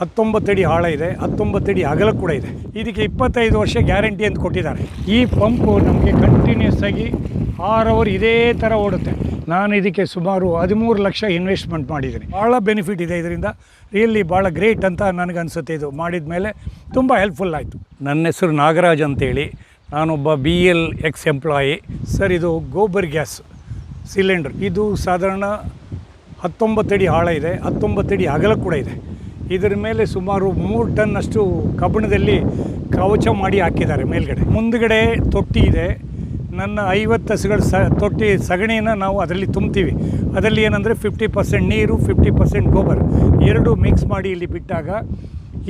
ಹತ್ತೊಂಬತ್ತು ಅಡಿ ಆಳ ಇದೆ, ಹತ್ತೊಂಬತ್ತಡಿ ಅಗಲ ಕೂಡ ಇದೆ. ಇದಕ್ಕೆ ಇಪ್ಪತ್ತೈದು ವರ್ಷ ಗ್ಯಾರಂಟಿ ಅಂತ ಕೊಟ್ಟಿದ್ದಾರೆ. ಈ ಪಂಪು ನಮಗೆ ಕಂಟಿನ್ಯೂಸ್ ಆಗಿ ಆರ್ ಅವರ್ ಇದೇ ಥರ ಓಡುತ್ತೆ. ನಾನು ಇದಕ್ಕೆ ಸುಮಾರು ಹದಿಮೂರು ಲಕ್ಷ ಇನ್ವೆಸ್ಟ್ಮೆಂಟ್ ಮಾಡಿದ್ದೀನಿ. ಭಾಳ ಬೆನಿಫಿಟ್ ಇದೆ ಇದರಿಂದ. ರಿಯಲಿ ಭಾಳ ಗ್ರೇಟ್ ಅಂತ ನನಗನ್ಸುತ್ತೆ ಇದು. ಮಾಡಿದ ಮೇಲೆ ತುಂಬ ಹೆಲ್ಪ್ಫುಲ್ ಆಯಿತು. ನನ್ನ ಹೆಸರು ನಾಗರಾಜ್ ಅಂತೇಳಿ. ನಾನೊಬ್ಬ B L ex employee sir ಇದು ಗೋಬರ್ ಗ್ಯಾಸ್ ಸಿಲಿಂಡರ್. ಇದು ಸಾಧಾರಣ ಹತ್ತೊಂಬತ್ತಡಿ ಆಳ ಇದೆ, ಹತ್ತೊಂಬತ್ತಡಿ ಅಗಲ ಕೂಡ ಇದೆ. ಇದರ ಮೇಲೆ ಸುಮಾರು ಮೂರು ಟನ್ ಅಷ್ಟು ಕಬ್ಬಣದಲ್ಲಿ ಕವಚ ಮಾಡಿ ಹಾಕಿದ್ದಾರೆ ಮೇಲ್ಗಡೆ. ಮುಂದ್ಗಡೆ ತೊಟ್ಟಿ ಇದೆ. ನನ್ನ ಐವತ್ತು ಹಸುಗಳ ಸ, ತೊಟ್ಟಿ ಸಗಣಿಯನ್ನು ನಾವು ಅದರಲ್ಲಿ ತುಂಬ್ತೀವಿ. ಅದರಲ್ಲಿ ಏನಂದರೆ ಫಿಫ್ಟಿ ಪರ್ಸೆಂಟ್ ನೀರು ಫಿಫ್ಟಿ ಪರ್ಸೆಂಟ್ ಗೊಬ್ಬರ. ಎರಡು ಮಿಕ್ಸ್ ಮಾಡಿ ಇಲ್ಲಿ ಬಿಟ್ಟಾಗ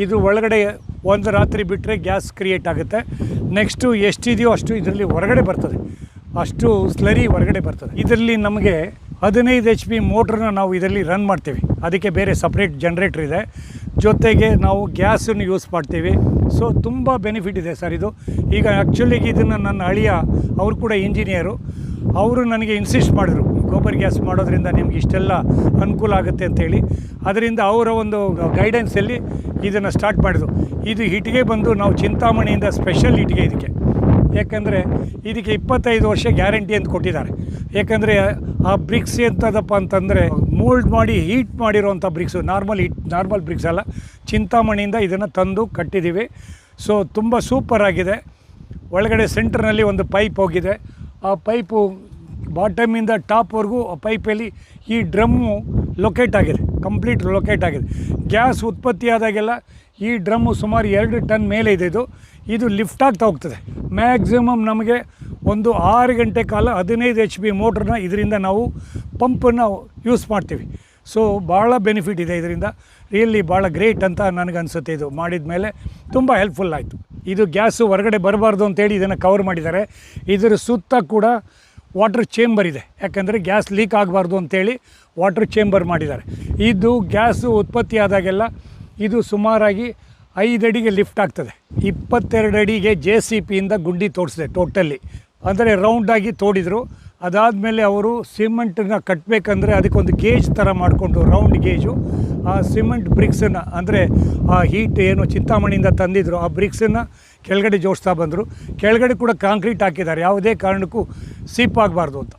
ಇದು ಒಳಗಡೆ ಒಂದು ರಾತ್ರಿ ಬಿಟ್ಟರೆ ಗ್ಯಾಸ್ ಕ್ರಿಯೇಟ್ ಆಗುತ್ತೆ. ನೆಕ್ಸ್ಟು ಎಷ್ಟಿದೆಯೋ ಅಷ್ಟು ಇದರಲ್ಲಿ ಹೊರಗಡೆ ಬರ್ತದೆ. ಅಷ್ಟು ಸ್ಲರಿ ಹೊರಗಡೆ ಬರ್ತದೆ. ಇದರಲ್ಲಿ ನಮಗೆ ಹದಿನೈದು ಎಚ್ ಪಿ ಮೋಟ್ರನ್ನ ನಾವು ಇದರಲ್ಲಿ ರನ್ ಮಾಡ್ತೀವಿ. ಅದಕ್ಕೆ ಬೇರೆ ಸಪ್ರೇಟ್ ಜನ್ರೇಟ್ರ್ ಇದೆ. ಜೊತೆಗೆ ನಾವು ಗ್ಯಾಸನ್ನು ಯೂಸ್ ಮಾಡ್ತೀವಿ. ಸೊ ತುಂಬ ಬೆನಿಫಿಟ್ ಇದೆ ಸರ್ ಇದು. ಈಗ ಆ್ಯಕ್ಚುಲಿಗೆ ಇದನ್ನು ನನ್ನ ಅಳಿಯ, ಅವರು ಕೂಡ ಇಂಜಿನಿಯರು ಅವರು ನನಗೆ ಇನ್ಸಿಸ್ಟ್ ಮಾಡಿದ್ರು ಗೋಬರ್ ಗ್ಯಾಸ್ ಮಾಡೋದ್ರಿಂದ ನಿಮ್ಗೆ ಇಷ್ಟೆಲ್ಲ ಅನುಕೂಲ ಆಗುತ್ತೆ ಅಂತೇಳಿ ಅದರಿಂದ ಅವರ ಒಂದು ಗೈಡೆನ್ಸಲ್ಲಿ ಇದನ್ನು ಸ್ಟಾರ್ಟ್ ಮಾಡಿದ್ರು. ಇದು ಇಟ್ಟಿಗೆ ಬಂದು ನಾವು ಚಿಂತಾಮಣಿಯಿಂದ ಸ್ಪೆಷಲ್ ಇಟ್ಟಿಗೆ ಇದಕ್ಕೆ. ಯಾಕಂದರೆ ಇದಕ್ಕೆ ಇಪ್ಪತ್ತೈದು ವರ್ಷ ಗ್ಯಾರಂಟಿ ಅಂತ ಕೊಟ್ಟಿದ್ದಾರೆ. ಯಾಕಂದರೆ ಆ ಬ್ರಿಕ್ಸ್ ಎಂಥದಪ್ಪ ಅಂತಂದರೆ ಮೋಲ್ಡ್ ಮಾಡಿ heat ಮಾಡಿರೋವಂಥ bricks normal hit normal BRICS ಅಲ್ಲ. ಚಿಂತಾಮಣಿಯಿಂದ ಇದನ್ನು ತಂದು ಕಟ್ಟಿದ್ದೀವಿ. ಸೊ ತುಂಬ ಸೂಪರ್ ಆಗಿದೆ. ಒಳಗಡೆ ಸೆಂಟ್ರ್ನಲ್ಲಿ ಒಂದು ಪೈಪ್ ಹೋಗಿದೆ. ಆ ಪೈಪು ಬಾಟಮಿಂದ ಟಾಪ್ವರೆಗೂ ಆ ಪೈಪಲ್ಲಿ ಈ ಡ್ರಮ್ಮು ಲೊಕೇಟ್ ಆಗಿದೆ. ಕಂಪ್ಲೀಟ್ ಲೊಕೇಟ್ ಆಗಿದೆ. ಗ್ಯಾಸ್ ಉತ್ಪತ್ತಿ ಆದಾಗೆಲ್ಲ ಈ ಡ್ರಮ್ಮು ಸುಮಾರು ಎರಡು ಟನ್ ಮೇಲೆ ಇದೆ ಇದು. ಇದು ಲಿಫ್ಟ್ ಆಗ್ತಾ ಹೋಗ್ತದೆ. ಮ್ಯಾಕ್ಸಿಮಮ್ ನಮಗೆ ಒಂದು ಆರು ಗಂಟೆ ಕಾಲ ಹದಿನೈದು ಎಚ್ ಬಿ ಮೋಟ್ರನ್ನ ಇದರಿಂದ ನಾವು ಪಂಪನ್ನು ಯೂಸ್ ಮಾಡ್ತೀವಿ. ಸೊ ಭಾಳ ಬೆನಿಫಿಟ್ ಇದೆ ಇದರಿಂದ. ರಿಯಲ್ಲಿ ಭಾಳ ಗ್ರೇಟ್ ಅಂತ ನನಗನ್ಸುತ್ತೆ ಇದು. ಮಾಡಿದ ಮೇಲೆ ತುಂಬ ಹೆಲ್ಪ್ಫುಲ್ ಆಯಿತು. ಇದು ಗ್ಯಾಸು ಹೊರಗಡೆ ಬರಬಾರ್ದು ಅಂತೇಳಿ ಇದನ್ನು ಕವರ್ ಮಾಡಿದ್ದಾರೆ. ಇದರ ಸುತ್ತ ಕೂಡ ವಾಟರ್ ಚೇಂಬರ್ ಇದೆ. ಯಾಕಂದರೆ ಗ್ಯಾಸ್ ಲೀಕ್ ಆಗಬಾರ್ದು ಅಂತೇಳಿ ವಾಟರ್ ಚೇಂಬರ್ ಮಾಡಿದ್ದಾರೆ. ಇದು ಗ್ಯಾಸು ಉತ್ಪತ್ತಿ ಆದಾಗೆಲ್ಲ ಇದು ಸುಮಾರಾಗಿ ಐದು ಅಡಿಗೆ ಲಿಫ್ಟ್ ಆಗ್ತದೆ. ಇಪ್ಪತ್ತೆರಡು ಅಡಿಗೆ ಜೆ ಸಿ ಪಿಯಿಂದ ಗುಂಡಿ ತೋಡಿಸಿದೆ ಟೋಟಲಿ. ಅಂದರೆ ರೌಂಡಾಗಿ ತೋಡಿದರು. ಅದಾದಮೇಲೆ ಅವರು ಸಿಮೆಂಟನ್ನ ಕಟ್ಟಬೇಕಂದ್ರೆ ಅದಕ್ಕೊಂದು ಗೇಜ್ ಥರ ಮಾಡಿಕೊಂಡು ರೌಂಡ್ ಗೇಜು, ಆ ಸಿಮೆಂಟ್ ಬ್ರಿಕ್ಸನ್ನು ಅಂದರೆ ಆ ಹೀಟ್ ಏನು ಚಿಂತಾಮಣಿಯಿಂದ ತಂದಿದ್ರು, ಆ ಬ್ರಿಕ್ಸನ್ನು ಕೆಳಗಡೆ ಜೋಡಿಸ್ತಾ ಬಂದರು. ಕೆಳಗಡೆ ಕೂಡ ಕಾಂಕ್ರೀಟ್ ಹಾಕಿದ್ದಾರೆ. ಯಾವುದೇ ಕಾರಣಕ್ಕೂ ಸೀಪ್ ಆಗಬಾರ್ದು ಅಂತ.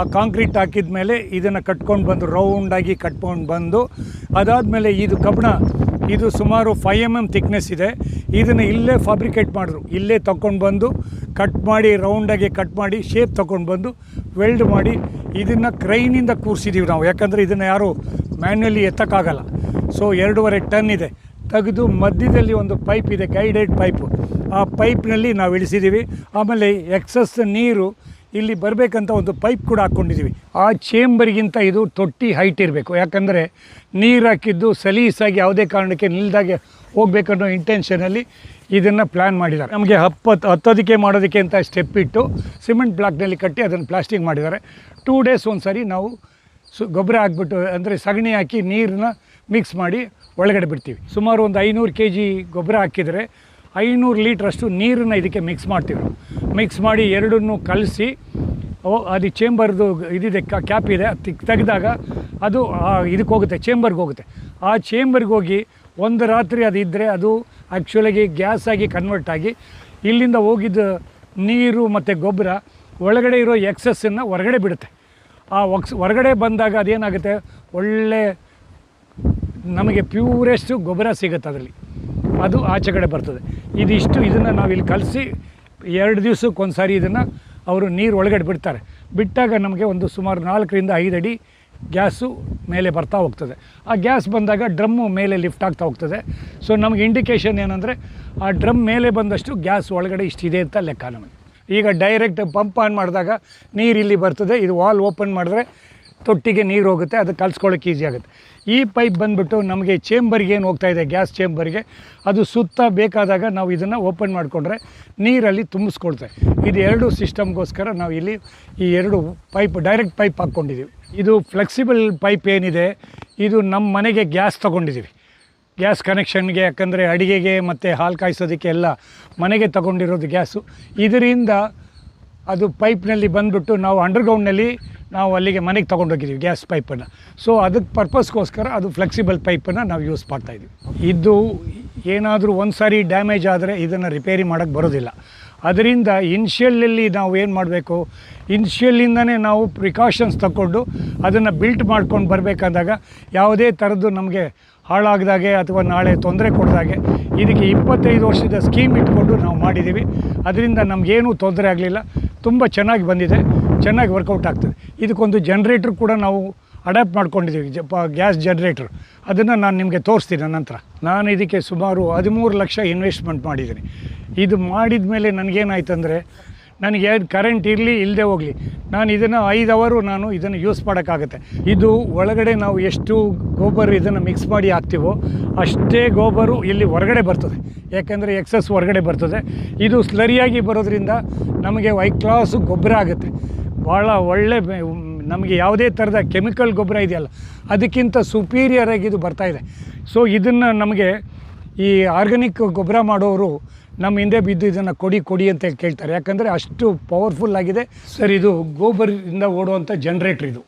ಆ ಕಾಂಕ್ರೀಟ್ ಹಾಕಿದ ಮೇಲೆ ಇದನ್ನು ಕಟ್ಕೊಂಡು ಬಂದು ರೌಂಡಾಗಿ ಕಟ್ಕೊಂಡು ಬಂದು, ಅದಾದಮೇಲೆ ಇದು ಕಬ್ಬಣ ಇದು ಸುಮಾರು ಫೈವ್ ಎಂ ಎಂ ಥಿಕ್ನೆಸ್ ಇದೆ. ಇದನ್ನು ಇಲ್ಲೇ ಫ್ಯಾಬ್ರಿಕೇಟ್ ಮಾಡಿದ್ರು. ಇಲ್ಲೇ ತಗೊಂಡು ಬಂದು ಕಟ್ ಮಾಡಿ ರೌಂಡಾಗಿ ಕಟ್ ಮಾಡಿ ಶೇಪ್ ತಗೊಂಡು ಬಂದು ವೆಲ್ಡ್ ಮಾಡಿ ಇದನ್ನು ಕ್ರೈನಿಂದ ಕೂರಿಸಿದ್ದೀವಿ ನಾವು. ಯಾಕಂದರೆ ಇದನ್ನು ಯಾರು ಮ್ಯಾನ್ಯಲಿ ಎತ್ತಕ್ಕಾಗಲ್ಲ. ಸೊ ಎರಡೂವರೆ ಟನ್ ಇದೆ. ತೆಗೆದು ಮಧ್ಯದಲ್ಲಿ ಒಂದು ಪೈಪ್ ಇದೆ ಗೈಡೆಡ್ ಪೈಪು ಆ ಪೈಪ್ನಲ್ಲಿ ನಾವು ಇಳಿಸಿದ್ದೀವಿ ಆಮೇಲೆ ಎಕ್ಸಸ್ ನೀರು ಇಲ್ಲಿ ಬರಬೇಕಂತ ಒಂದು ಪೈಪ್ ಕೂಡ ಹಾಕ್ಕೊಂಡಿದ್ದೀವಿ. ಆ ಚೇಂಬರ್ಗಿಂತ ಇದು ತೊಟ್ಟಿ ಹೈಟ್ ಇರಬೇಕು. ಯಾಕಂದರೆ ನೀರು ಹಾಕಿದ್ದು ಸಲೀಸಾಗಿ ಯಾವುದೇ ಕಾರಣಕ್ಕೆ ನಿಲ್ದಾಗೆ ಹೋಗಬೇಕನ್ನೋ ಇಂಟೆನ್ಷನಲ್ಲಿ ಇದನ್ನು ಪ್ಲ್ಯಾನ್ ಮಾಡಿದ್ದಾರೆ. ನಮಗೆ ಹಪ್ಪತ್ತು ಹತ್ತೋದಕ್ಕೆ ಮಾಡೋದಕ್ಕೆ ಅಂತ ಸ್ಟೆಪ್ ಇಟ್ಟು ಸಿಮೆಂಟ್ ಬ್ಲಾಕ್ನಲ್ಲಿ ಕಟ್ಟಿ ಅದನ್ನು ಪ್ಲಾಸ್ಟಿಕ್ ಮಾಡಿದ್ದಾರೆ. ಟೂ ಡೇಸ್ ಒಂದು ಸರಿ ನಾವು ಸು ಗೊಬ್ಬರ ಹಾಕ್ಬಿಟ್ಟು ಅಂದರೆ ಸಗಣಿ ಹಾಕಿ ನೀರನ್ನ ಮಿಕ್ಸ್ ಮಾಡಿ ಒಳಗಡೆ ಬಿಡ್ತೀವಿ. ಸುಮಾರು ಒಂದು ಐನೂರು ಕೆ ಜಿ ಗೊಬ್ಬರ ಹಾಕಿದರೆ ಐನೂರು ಲೀಟ್ರಷ್ಟು ನೀರನ್ನು ಇದಕ್ಕೆ ಮಿಕ್ಸ್ ಮಾಡ್ತೀವಿ. ಮಿಕ್ಸ್ ಮಾಡಿ ಎರಡನ್ನೂ ಕಲಸಿ ಅದು ಚೇಂಬರ್ದು ಇದಿದೆ ಕ್ಯಾಪ್ ಇದೆ, ಅದು ತೆಗೆದಾಗ ಅದು ಇದಕ್ಕೆ ಹೋಗುತ್ತೆ ಚೇಂಬರ್ಗೆ ಹೋಗುತ್ತೆ. ಆ ಚೇಂಬರ್ಗೆ ಹೋಗಿ ಒಂದು ರಾತ್ರಿ ಅದು ಇದ್ದರೆ ಅದು ಆ್ಯಕ್ಚುಲಾಗಿ ಗ್ಯಾಸ್ ಆಗಿ ಕನ್ವರ್ಟ್ ಆಗಿ ಇಲ್ಲಿಂದ ಹೋಗಿದ್ದ ನೀರು ಮತ್ತು ಗೊಬ್ಬರ ಒಳಗಡೆ ಇರೋ ಎಕ್ಸಸ್ಸನ್ನು ಹೊರಗಡೆ ಬಿಡುತ್ತೆ. ಆ ಒಕ್ಸ್ ಹೊರಗಡೆ ಬಂದಾಗ ಅದೇನಾಗುತ್ತೆ, ಒಳ್ಳೆ ನಮಗೆ ಪ್ಯೂರೆಸ್ಟು ಗೊಬ್ಬರ ಸಿಗುತ್ತೆ ಅದರಲ್ಲಿ. ಅದು ಆಚೆ ಕಡೆ ಬರ್ತದೆ. ಇದಿಷ್ಟು ಇದನ್ನು ಇಲ್ಲಿ ಕಲಸಿ ಎರಡು ದಿವ್ಸಕ್ಕೆ ಒಂದು ಸಾರಿ ಇದನ್ನು ಅವರು ನೀರು ಒಳಗಡೆ ಬಿಡ್ತಾರೆ. ಬಿಟ್ಟಾಗ ನಮಗೆ ಒಂದು ಸುಮಾರು ನಾಲ್ಕರಿಂದ ಐದು ಅಡಿ ಗ್ಯಾಸು ಮೇಲೆ ಬರ್ತಾ ಹೋಗ್ತದೆ. ಆ ಗ್ಯಾಸ್ ಬಂದಾಗ ಡ್ರಮ್ಮು ಮೇಲೆ ಲಿಫ್ಟ್ ಆಗ್ತಾ ಹೋಗ್ತದೆ. ಸೊ ನಮಗೆ ಇಂಡಿಕೇಷನ್ ಏನಂದರೆ ಆ ಡ್ರಮ್ ಮೇಲೆ ಬಂದಷ್ಟು ಗ್ಯಾಸ್ ಒಳಗಡೆ ಇಷ್ಟಿದೆ ಅಂತ ಲೆಕ್ಕ ನಮಗೆ. ಈಗ ಡೈರೆಕ್ಟ್ ಪಂಪ್ ಆನ್ ಮಾಡಿದಾಗ ನೀರು ಇಲ್ಲಿ ಬರ್ತದೆ. ಇದು ವಾಲ್ ಓಪನ್ ಮಾಡಿದ್ರೆ ತೊಟ್ಟಿಗೆ ನೀರು ಹೋಗುತ್ತೆ, ಅದು ಕಲ್ಸ್ಕೊಳ್ಳೋಕೆ ಈಸಿ ಆಗುತ್ತೆ. ಈ ಪೈಪ್ ಬಂದುಬಿಟ್ಟು ನಮಗೆ ಚೇಂಬರ್ಗೆ ಏನು ಹೋಗ್ತಾ ಇದೆ ಗ್ಯಾಸ್ ಚೇಂಬರ್ಗೆ ಅದು ಸುತ್ತ ಬೇಕಾದಾಗ ನಾವು ಇದನ್ನು ಓಪನ್ ಮಾಡಿಕೊಂಡ್ರೆ ನೀರಲ್ಲಿ ತುಂಬಿಸ್ಕೊಳ್ತೇವೆ. ಇದು ಎರಡು ಸಿಸ್ಟಮ್ಗೋಸ್ಕರ ನಾವು ಇಲ್ಲಿ ಈ ಎರಡು ಪೈಪ್ ಡೈರೆಕ್ಟ್ ಪೈಪ್ ಹಾಕ್ಕೊಂಡಿದ್ದೀವಿ ಇದು ಫ್ಲೆಕ್ಸಿಬಲ್ ಪೈಪ್ ಏನಿದೆ, ಇದು ನಮ್ಮ ಮನೆಗೆ ಗ್ಯಾಸ್ ತೊಗೊಂಡಿದ್ದೀವಿ ಗ್ಯಾಸ್ ಕನೆಕ್ಷನ್ಗೆ ಯಾಕಂದರೆ ಅಡಿಗೆಗೆ ಮತ್ತು ಹಾಲು ಕಾಯಿಸೋದಕ್ಕೆ ಎಲ್ಲ ಮನೆಗೆ ತಗೊಂಡಿರೋದು ಗ್ಯಾಸು ಇದರಿಂದ ಅದು ಪೈಪ್ನಲ್ಲಿ ಬಂದುಬಿಟ್ಟು ನಾವು ಅಂಡರ್ಗ್ರೌಂಡ್ನಲ್ಲಿ ನಾವು ಅಲ್ಲಿಗೆ ಮನೆಗೆ ತೊಗೊಂಡೋಗಿದ್ದೀವಿ ಗ್ಯಾಸ್ ಪೈಪನ್ನು. ಸೊ ಅದಕ್ಕೆ ಪರ್ಪಸ್ಗೋಸ್ಕರ ಅದು ಫ್ಲೆಕ್ಸಿಬಲ್ ಪೈಪನ್ನು ನಾವು ಯೂಸ್ ಮಾಡ್ತಾಯಿದ್ವಿ ಇದು ಏನಾದರೂ ಒಂದು ಸಾರಿ ಡ್ಯಾಮೇಜ್ ಆದರೆ ಇದನ್ನು ರಿಪೇರಿ ಮಾಡೋಕ್ಕೆ ಬರೋದಿಲ್ಲ. ಅದರಿಂದ ಇನ್ಷಿಯಲಲ್ಲಿ ನಾವು ಏನು ಮಾಡಬೇಕು? ಇನ್ಷಿಯಲ್ಲಿಂದನೇ ನಾವು ಪ್ರಿಕಾಷನ್ಸ್ ತಗೊಂಡು ಅದನ್ನು ಬಿಲ್ಟ್ ಮಾಡ್ಕೊಂಡು ಬರಬೇಕಂದಾಗ ಯಾವುದೇ ಥರದ್ದು ನಮಗೆ ಹಾಳಾಗ್ದಾಗೆ ಅಥವಾ ನಾಳೆ ತೊಂದರೆ ಕೊಡ್ದಾಗೆ ಇದಕ್ಕೆ ಇಪ್ಪತ್ತೈದು ವರ್ಷದ ಸ್ಕೀಮ್ ಇಟ್ಕೊಂಡು ನಾವು ಮಾಡಿದ್ದೀವಿ. ಅದರಿಂದ ನಮಗೇನೂ ತೊಂದರೆ ಆಗಲಿಲ್ಲ. ತುಂಬ ಚೆನ್ನಾಗಿ ಬಂದಿದೆ. ಚೆನ್ನಾಗಿ ವರ್ಕೌಟ್ ಆಗ್ತದೆ. ಇದಕ್ಕೊಂದು ಜನ್ರೇಟ್ರ್ ಕೂಡ ನಾವು ಅಡ್ಯಾಪ್ಟ್ ಮಾಡ್ಕೊಂಡಿದ್ದೀವಿ. ಜ ಗ್ಯಾಸ್ ಜನ್ರೇಟ್ರ್ ಅದನ್ನು ನಾನು ನಿಮಗೆ ತೋರಿಸ್ತೀನಿ ನಂತರ ನಾನು ಇದಕ್ಕೆ ಸುಮಾರು ಹದಿಮೂರು ಲಕ್ಷ ಇನ್ವೆಸ್ಟ್ಮೆಂಟ್ ಮಾಡಿದ್ದೀನಿ. ಇದು ಮಾಡಿದ ಮೇಲೆ ನನಗೇನಾಯ್ತಂದರೆ, ನನಗೆ ಕರೆಂಟ್ ಇರಲಿ ಇಲ್ಲದೆ ಹೋಗಲಿ, ನಾನು ಇದನ್ನು ಐದು ಅವರು ನಾನು ಇದನ್ನು ಯೂಸ್ ಮಾಡೋಕ್ಕಾಗತ್ತೆ. ಇದು ಒಳಗಡೆ ನಾವು ಎಷ್ಟು ಗೋಬರ್ ಇದನ್ನು ಮಿಕ್ಸ್ ಮಾಡಿ ಹಾಕ್ತೀವೋ ಅಷ್ಟೇ ಗೋಬರು ಇಲ್ಲಿ ಹೊರಗಡೆ ಬರ್ತದೆ. ಯಾಕೆಂದರೆ ಎಕ್ಸಸ್ ಹೊರಗಡೆ ಬರ್ತದೆ. ಇದು ಸ್ಲರಿಯಾಗಿ ಬರೋದ್ರಿಂದ ನಮಗೆ ವೈ ಕ್ಲಾಸು ಗೊಬ್ಬರ ಆಗುತ್ತೆ. ಭಾಳ ಒಳ್ಳೆ ನಮಗೆ ಯಾವುದೇ ಥರದ ಕೆಮಿಕಲ್ ಗೊಬ್ಬರ ಇದೆಯಲ್ಲ, ಅದಕ್ಕಿಂತ ಸುಪೀರಿಯರ್ ಆಗಿ ಇದು ಇದೆ. ಸೊ ಇದನ್ನು ನಮಗೆ ಈ ಆರ್ಗಾನಿಕ್ ಗೊಬ್ಬರ ಮಾಡೋರು ನಮ್ಮ ಹಿಂದೆ ಬಿದ್ದು ಇದನ್ನು ಕೊಡಿ ಕೊಡಿ ಅಂತ ಕೇಳ್ತಾರೆ. ಯಾಕಂದರೆ ಅಷ್ಟು ಪವರ್ಫುಲ್ ಆಗಿದೆ. ಸರ್ ಇದು ಗೋಬರಿಂದ ಓಡುವಂಥ ಜನ್ರೇಟ್ರ್ ಇದು.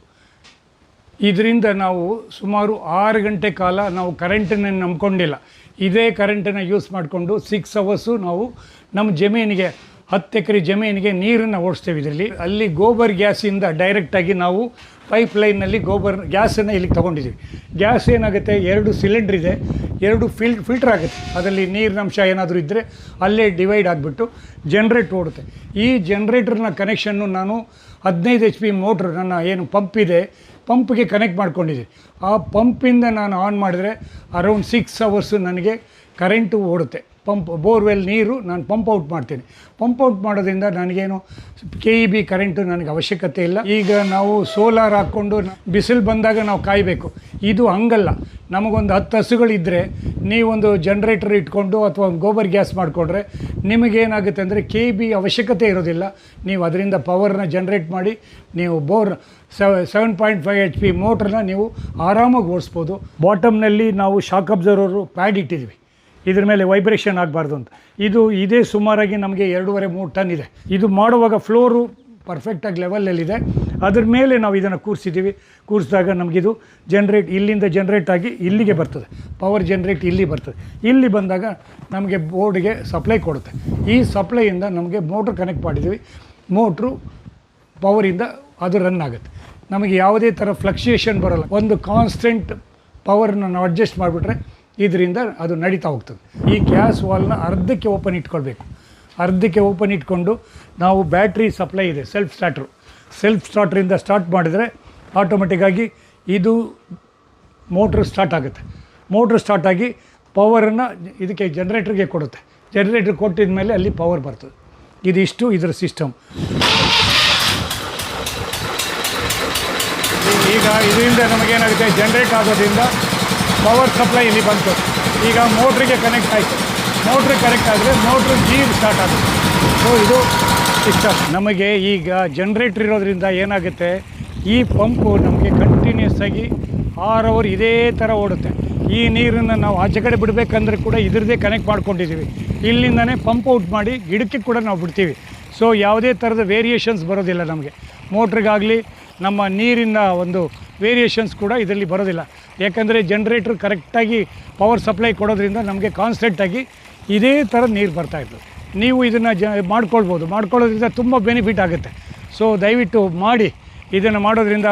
ಇದರಿಂದ ನಾವು ಸುಮಾರು ಆರು ಗಂಟೆ ಕಾಲ ನಾವು ಕರೆಂಟನ್ನು ನಂಬ್ಕೊಂಡಿಲ್ಲ. ಇದೇ ಕರೆಂಟನ್ನು ಯೂಸ್ ಮಾಡಿಕೊಂಡು ಸಿಕ್ಸ್ ಅವರ್ಸು ನಾವು ನಮ್ಮ ಜಮೀನಿಗೆ ಹತ್ತು ಎಕರೆ ಜಮೀನಿಗೆ ನೀರನ್ನು ಓಡಿಸ್ತೇವೆ ಇದರಲ್ಲಿ. ಅಲ್ಲಿ ಗೋಬರ್ ಗ್ಯಾಸಿಂದ ಡೈರೆಕ್ಟಾಗಿ ನಾವು ಪೈಪ್ ಲೈನಲ್ಲಿ ಗೋಬರ್ ಗ್ಯಾಸನ್ನು ಇಲ್ಲಿಗೆ ತೊಗೊಂಡಿದ್ದೀವಿ. ಗ್ಯಾಸ್ ಏನಾಗುತ್ತೆ? ಎರಡು ಸಿಲಿಂಡ್ರ್ ಇದೆ. ಎರಡು ಫಿಲ್ ಫಿಲ್ಟರ್ ಆಗುತ್ತೆ. ಅದರಲ್ಲಿ ನೀರಿನಂಶ ಏನಾದರೂ ಇದ್ದರೆ ಅಲ್ಲೇ ಡಿವೈಡ್ ಆಗಿಬಿಟ್ಟು ಜನ್ರೇಟ್ ಓಡುತ್ತೆ. ಈ ಜನ್ರೇಟರ್ನ ಕನೆಕ್ಷನ್ನು ನಾನು ಹದಿನೈದು ಎಚ್ ಪಿ ಮೋಟ್ರ್ ನನ್ನ ಏನು ಪಂಪ್ ಇದೆ ಪಂಪ್ಗೆ ಕನೆಕ್ಟ್ ಮಾಡ್ಕೊಂಡಿದ್ದೀನಿ. ಆ ಪಂಪಿಂದ ನಾನು ಆನ್ ಮಾಡಿದರೆ ಅರೌಂಡ್ ಸಿಕ್ಸ್ ಅವರ್ಸು ನನಗೆ ಕರೆಂಟು ಓಡುತ್ತೆ. ಪಂಪ್ ಬೋರ್ವೆಲ್ ನೀರು ನಾನು ಪಂಪ್ ಔಟ್ ಮಾಡ್ತೀನಿ. ಪಂಪ್ ಔಟ್ ಮಾಡೋದ್ರಿಂದ ನನಗೇನು ಕೆ ಇ ಬಿ ಕರೆಂಟು ನನಗೆ ಅವಶ್ಯಕತೆ ಇಲ್ಲ. ಈಗ ನಾವು ಸೋಲಾರ್ ಹಾಕ್ಕೊಂಡು ಬಿಸಿಲು ಬಂದಾಗ ನಾವು ಕಾಯಬೇಕು. ಇದು ಹಂಗಲ್ಲ. ನಮಗೊಂದು ಹತ್ತು ಹಸುಗಳಿದ್ದರೆ ನೀವೊಂದು ಜನ್ರೇಟರ್ ಇಟ್ಕೊಂಡು ಅಥವಾ ಗೋಬರ್ ಗ್ಯಾಸ್ ಮಾಡಿಕೊಂಡ್ರೆ ನಿಮಗೇನಾಗುತ್ತೆ ಅಂದರೆ ಕೆ ಬಿ ಅವಶ್ಯಕತೆ ಇರೋದಿಲ್ಲ. ನೀವು ಅದರಿಂದ ಪವರ್ನ ಜನ್ರೇಟ್ ಮಾಡಿ, ನೀವು bore seven point five H P ಮೋಟ್ರನ್ನ ನೀವು ಆರಾಮಾಗಿ ಓಡಿಸ್ಬೋದು. ಬಾಟಮ್ನಲ್ಲಿ ನಾವು ಶಾಕ್ ಅಬ್ಸರ್ವರು ಪ್ಯಾಡ್ ಇಟ್ಟಿದ್ದೀವಿ. ಇದ್ರ ಮೇಲೆ ವೈಬ್ರೇಷನ್ ಆಗಬಾರ್ದು ಅಂತ. ಇದು ಇದೇ ಸುಮಾರಾಗಿ ನಮಗೆ ಎರಡೂವರೆ, ಮೂರು ಟನ್ ಇದೆ. ಇದು ಮಾಡುವಾಗ ಫ್ಲೋರು ಪರ್ಫೆಕ್ಟಾಗಿ ಲೆವೆಲಲ್ಲಿದೆ ಅದ್ರ ಮೇಲೆ ನಾವು ಇದನ್ನು ಕೂರಿಸಿದ್ದೀವಿ. ಕೂರಿಸಿದಾಗ ನಮಗಿದು ಜನ್ರೇಟ್ ಇಲ್ಲಿಂದ ಜನ್ರೇಟ್ ಆಗಿ ಇಲ್ಲಿಗೆ ಬರ್ತದೆ. ಪವರ್ ಜನ್ರೇಟ್ ಇಲ್ಲಿ ಬರ್ತದೆ. ಇಲ್ಲಿ ಬಂದಾಗ ನಮಗೆ ಬೋರ್ಡ್ಗೆ ಸಪ್ಲೈ ಕೊಡುತ್ತೆ. ಈ ಸಪ್ಲೈಯಿಂದ ನಮಗೆ ಮೋಟ್ರ್ ಕನೆಕ್ಟ್ ಮಾಡಿದ್ದೀವಿ. ಮೋಟ್ರು ಪವರಿಂದ ಅದು ರನ್ ಆಗುತ್ತೆ. ನಮಗೆ ಯಾವುದೇ ಥರ ಫ್ಲಕ್ಚುಯೇಷನ್ ಬರೋಲ್ಲ. ಒಂದು ಕಾನ್ಸ್ಟೆಂಟ್ ಪವರನ್ನು ನಾವು ಅಡ್ಜಸ್ಟ್ ಮಾಡಿಬಿಟ್ರೆ ಇದರಿಂದ ಅದು ನಡೀತಾ ಹೋಗ್ತದೆ. ಈ ಗ್ಯಾಸ್ ವಾಲ್ನ ಅರ್ಧಕ್ಕೆ ಓಪನ್ ಇಟ್ಕೊಳ್ಬೇಕು. ಅರ್ಧಕ್ಕೆ ಓಪನ್ ಇಟ್ಕೊಂಡು ನಾವು ಬ್ಯಾಟ್ರಿ ಸಪ್ಲೈ ಇದೆ ಸೆಲ್ಫ್ ಸ್ಟಾರ್ಟ್ರು ಸೆಲ್ಫ್ ಸ್ಟಾರ್ಟ್ರಿಂದ ಸ್ಟಾರ್ಟ್ ಮಾಡಿದರೆ ಆಟೋಮೆಟಿಕ್ಕಾಗಿ ಇದು ಮೋಟ್ರ್ ಸ್ಟಾರ್ಟ್ ಆಗುತ್ತೆ. ಮೋಟ್ರ್ ಸ್ಟಾರ್ಟ್ ಆಗಿ ಪವರನ್ನು ಇದಕ್ಕೆ ಜನ್ರೇಟ್ರಿಗೆ ಕೊಡುತ್ತೆ. ಜನ್ರೇಟ್ರ್ ಕೊಟ್ಟಿದ ಮೇಲೆ ಅಲ್ಲಿ ಪವರ್ ಬರ್ತದೆ. ಇದಿಷ್ಟು ಇದರ ಸಿಸ್ಟಮ್ ಈಗ ಇದರಿಂದ ನಮಗೇನಾಗುತ್ತೆ? ಜನ್ರೇಟ್ ಆಗೋದ್ರಿಂದ ಪವರ್ ಸಪ್ಲೈ ಇಲ್ಲಿ ಬಂತು. ಈಗ ಮೋಟ್ರಿಗೆ ಕನೆಕ್ಟ್ ಆಯಿತು. ಮೋಟ್ರ್ ಕನೆಕ್ಟ್ ಆದರೆ ಮೋಟ್ರ್ ಜೀರ್ ಸ್ಟಾರ್ಟ್ ಆಗುತ್ತೆ. ಸೊ ಇದು ಸಿಸ್ಟಮ್ ನಮಗೆ ಈಗ ಜನ್ರೇಟ್ರ್ ಇರೋದ್ರಿಂದ ಏನಾಗುತ್ತೆ? ಈ ಪಂಪು ನಮಗೆ ಕಂಟಿನ್ಯೂಸ್ ಆಗಿ ಆರು ಅವರ್ ಇದೇ ಥರ ಓಡುತ್ತೆ. ಈ ನೀರನ್ನು ನಾವು ಆಚೆ ಕಡೆ ಬಿಡಬೇಕಂದ್ರೆ ಕೂಡ ಇದ್ರದ್ದೇ ಕನೆಕ್ಟ್ ಮಾಡ್ಕೊಂಡಿದ್ದೀವಿ ಇಲ್ಲಿಂದನೇ ಪಂಪ್ ಔಟ್ ಮಾಡಿ ಗಿಡಕ್ಕೆ ಕೂಡ ನಾವು ಬಿಡ್ತೀವಿ. ಸೊ ಯಾವುದೇ ಥರದ ವೇರಿಯೇಷನ್ಸ್ ಬರೋದಿಲ್ಲ ನಮಗೆ. ಮೋಟ್ರಿಗಾಗಲಿ ನಮ್ಮ ನೀರಿನ ಒಂದು ವೇರಿಯೇಷನ್ಸ್ ಕೂಡ ಇದರಲ್ಲಿ ಬರೋದಿಲ್ಲ. ಯಾಕಂದರೆ ಜನ್ರೇಟ್ರ್ ಕರೆಕ್ಟಾಗಿ ಪವರ್ ಸಪ್ಲೈ ಕೊಡೋದ್ರಿಂದ ನಮಗೆ ಕಾನ್ಸ್ಟೆಂಟಾಗಿ ಇದೇ ಥರ ನೀರು ಬರ್ತಾಯಿತ್ತು ನೀವು ಇದನ್ನು ಜ, ಮಾಡ್ಕೊಳ್ಬೋದು. ಮಾಡ್ಕೊಳ್ಳೋದ್ರಿಂದ ತುಂಬ ಬೆನಿಫಿಟ್ ಆಗುತ್ತೆ. ಸೊ ದಯವಿಟ್ಟು ಮಾಡಿ ಇದನ್ನು ಮಾಡೋದ್ರಿಂದ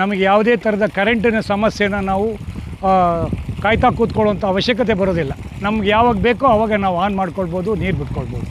ನಮಗೆ ಯಾವುದೇ ಥರದ ಕರೆಂಟಿನ ಸಮಸ್ಯೆನ ನಾವು ಕಾಯ್ತಾ ಕೂತ್ಕೊಳ್ಳೋಂಥ ಅವಶ್ಯಕತೆ ಬರೋದಿಲ್ಲ. ನಮ್ಗೆ ಯಾವಾಗ ಬೇಕೋ ಆವಾಗ ನಾವು ಆನ್ ಮಾಡ್ಕೊಳ್ಬೋದು, ನೀರು ಬಿಟ್ಕೊಳ್ಬೋದು.